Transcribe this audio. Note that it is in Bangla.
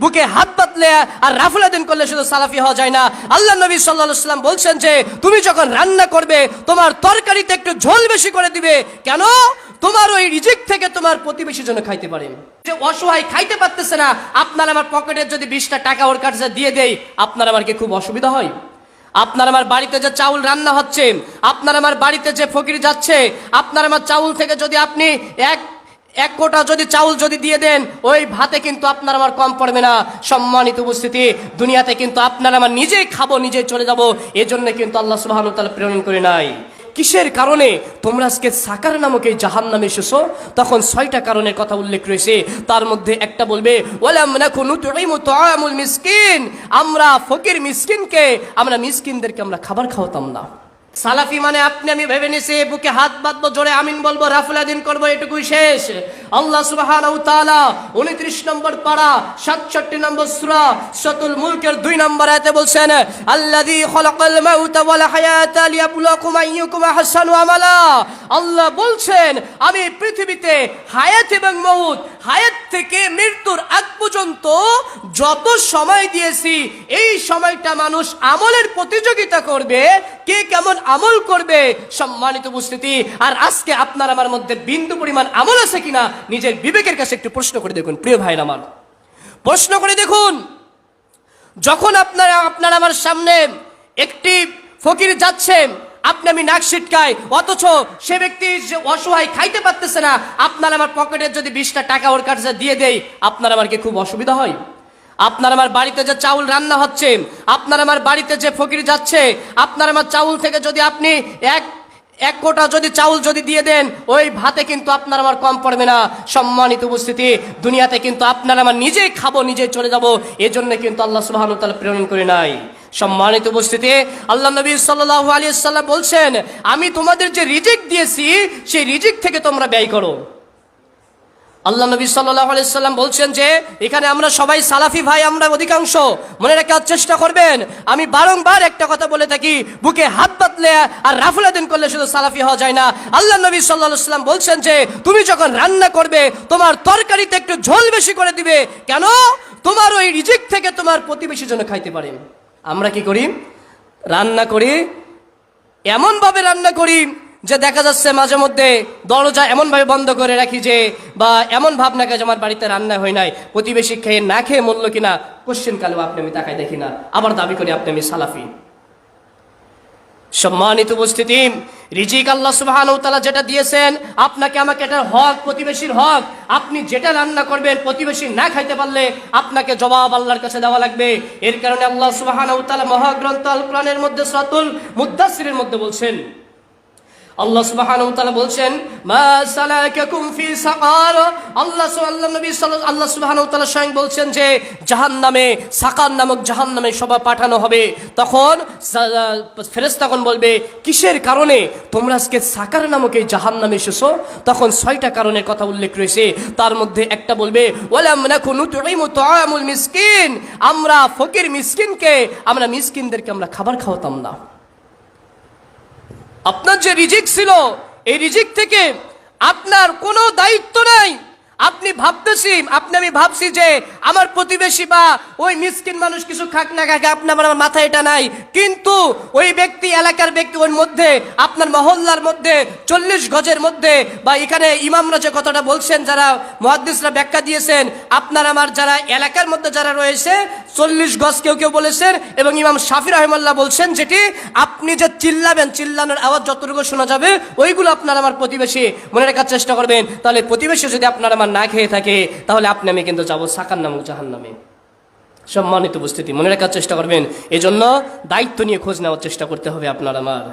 বুকে হাত পাতলে আর রাফুলাদিন করলে শুধু সালাফি হওয়া যায় না। আল্লাহ নবী সাল্লাহ সাল্লাম বলছেন যে, তুমি যখন রান্না করবে, তোমার তরকারিতে একটু ঝোল বেশি করে দিবে। কেন? তোমার ওই রিজিক থেকে তোমার প্রতিবেশী জন্য খাইতে পারে। যে অসহায় খাইতে পারতেছে না, আপনার আমার পকেটের যদি বিশটা টাকা ওর কাছে দিয়ে দেই, আপনার আমার কি খুব অসুবিধা হয়? আপনার আমার বাড়িতে যে চাউল রান্না হচ্ছে, আপনার আমার বাড়িতে যে ফকির যাচ্ছে, আপনার আমার চাউল থেকে যদি আপনি এক এক কোটা যদি চাউল যদি দিয়ে দেন, ওই ভাতে কিন্তু আপনার আমার কম পড়বে না। সম্মানিত উপস্থিতি, দুনিয়াতে কিন্তু আপনার আমার নিজেই খাব, নিজেই চলে যাব। এজন্য কিন্তু আল্লাহ সুবাহ তালা প্রেরণ করে নাই। কিসের কারণে? তোমরা আজকে সাকার নামক এই জাহান নামে এসেছ? তখন ছয়টা কারণের কথা উল্লেখ রয়েছে। তার মধ্যে একটা বলবে মিসকিন। আমরা ফকির মিসকিনকে, আমরা মিসকিনদেরকে আমরা খাবার খাওয়াতাম না। সালাফি মানে আপনি, আমি ভেবে নিছি, বুকে হাত বাঁধবো, জোরে আমিন বলব রাফুলাদিন করব, এটুকুই শেষ। আল্লাহ তাআলা 29 নম্বর পারা 67 নম্বর সুরা সতুল মুলকের দুই নম্বর আয়াতে বলছেন, আল্লাযী খলাকাল মাউতা ওয়াল হায়াতা লিয়াবলুয়াকুম আইয়ুকুম আহসানু আমালা। আল্লাহ বলছেন, আমি পৃথিবীতে হায়াত এবং মউত, হায়াত থেকে মৃত্যুর আগ পর্যন্ত যত সময় দিয়েছি, এই সময়টা মানুষ আমলের প্রতিযোগিতা করবে, কে কেমন আমল করবে, সম্মানিত উপস্থিতি। আর আজকে আপনার আমার মধ্যে বিন্দু পরিমাণ আমল আছে কিনা, নিজের বিবেকের কাছে একটু প্রশ্ন করে দেখুন, প্রিয় ভাইরা আমার। প্রশ্ন করে দেখুন, যখন আপনারা, আপনার আমার সামনে একটি ফকির যাচ্ছে, আপনি আমি নাক ছিটকাই, অথচ সে ব্যক্তি যে অসহায় খাইতে পারতেছে না, আপনার আমার পকেটের যদি বিশটা টাকা ওর কাছে দিয়ে দেই, আপনার আমার কি খুব অসুবিধা হয়। আপনার আমার বাড়িতে যে চাউল রান্না হচ্ছে, আপনার আমার বাড়িতে যে ফকির যাচ্ছে, আপনার আমার চাউল থেকে যদি আপনি এক এক কোটা যদি চাউল যদি দিয়ে দেন, ওই ভাতে কিন্তু আপনার আমার কম পড়বে না। সম্মানিত উপস্থিতি, দুনিয়াতে কিন্তু আপনার আমার নিজেই খাব, নিজেই চলে যাব, এজন্য কিন্তু আল্লাহ সুবাহ প্রেরণ করে নাই। সম্মানিত উপস্থিতি, আল্লাহ নবী সাল্লাহ আলী সাল্লাম বলছেন, আমি তোমাদের যে রিজিক দিয়েছি, সেই রিজিক থেকে তোমরা ব্যয় করো। আল্লাহ নবী সাল্লাহ আলাইসাল্লাম বলছেন যে, এখানে আমরা সবাই সালাফি ভাই, আমরা অধিকাংশ। মনে রাখার চেষ্টা করবেন। আমি বারংবার একটা কথা বলে থাকি, বুকে হাত পাতলে আর রাফুলাদিন করলে শুধু সালাফি হওয়া যায় না। আল্লাহ নবী সাল্লাহ সাল্লাম বলছেন যে, তুমি যখন রান্না করবে, তোমার তরকারিতে একটু ঝোল বেশি করে দিবে। কেন? তোমার ওই রিজিক থেকে তোমার প্রতিবেশী জন্য খাইতে পারে। আমরা কি করি? রান্না করি, এমনভাবে রান্না করি যে দেখা যাচ্ছে মাঝে মধ্যে দরজা এমনভাবে বন্ধ করে রাখি যে, বা এমন ভাব না আমার বাড়িতে রান্না হয় নাই, প্রতিবেশী খেয়ে না খেয়ে মরল কিনা কোশ্চেন কালেও আপনি আমি তাকাই দেখি না। আবার দাবি করি আপনি আমি সালাফি। সম্মানিত উপস্থিতি, রিজিক আল্লাহ সুবহানাহু ওয়া তাআলা যেটা দিয়েছেন, আপনাকে আমাকে এটা হক, প্রতিবেশীর হক, আপনি যেটা রান্না করবেন, প্রতিবেশী না খাইতে পারলে আপনাকে জবাব আল্লাহর কাছে দেওয়া লাগবে। এর কারণে আল্লাহ সুবহানাহু ওয়া তাআলা মহাগ্রন্থ আল কোরআনের মধ্যে সূরাতুল মুদ্দাসসিরের মধ্যে বলছেন আল্লাহ সুবহানাহু তাআলা বলছেন, মা সালাকাকুম ফি সাকার? আল্লাহ আল্লাহ নবী সাল্লাল্লাহু আল্লাহ সুবহানাহু তাআলা স্বয়ং বলছেন যে, জাহান্নামে, সাকার নামক জাহান্নামে সবাই পাঠানো হবে। তখন ফেরেশতাগণ বলবে, কিসের কারণে তোমরা আজকে সাকার নামক এই জাহান্নামে এসেছ? তখন ছয়টা কারণের কথা উল্লেখ রয়েছে। তার মধ্যে একটা বলবে, ওয়ালাম নাকুনু তুইমু তুআমুল মিসকিন। আমরা ফকির মিসকিনকে, আমরা মিসকিনদেরকে আমরা খাবার খাওয়াতাম না। আপনার যে রিজিক ছিল এই রিজিক থেকে আপনার কোনো দায়িত্ব নাই। আপনি ভাবতেছি আপনি, আমি ভাবছি যে আমার প্রতিবেশী বা ওই মিসকিন মানুষ কিছু খাক না খাক আপনার আমার মাথায় এটা নাই। কিন্তু ওই ব্যক্তি, এলাকার ব্যক্তি, ওর মধ্যে, আপনার মহল্লার মধ্যে, চল্লিশ গজের মধ্যে, বা এখানে ইমামরা যে কথাটা বলছেন, যারা মহাদ্দিসরা ব্যাখ্যা দিয়েছেন, আপনার আমার যারা এলাকার মধ্যে যারা রয়েছে, চল্লিশ গজ কেউ কেউ বলেছেন, এবং ইমাম শাফির রহমাল্লাহ বলছেন যেটি, আপনি যে চিল্লাবেন, চিল্লানোর আওয়াজ যতটুকু শোনা যাবে, ওইগুলো আপনার আমার প্রতিবেশী মনে রাখার চেষ্টা করবেন। তাহলে প্রতিবেশী যদি আপনার আমার না খেয়ে থাকে, তাহলে আপনি নামে কিন্তু যাব সাকার নামক জাহান নামে সম্মানিত উপস্থিতি, মনে রাখার চেষ্টা করবেন, এজন্য দায়িত্ব নিয়ে খোঁজ নেওয়ার চেষ্টা করতে হবে আপনার আমার।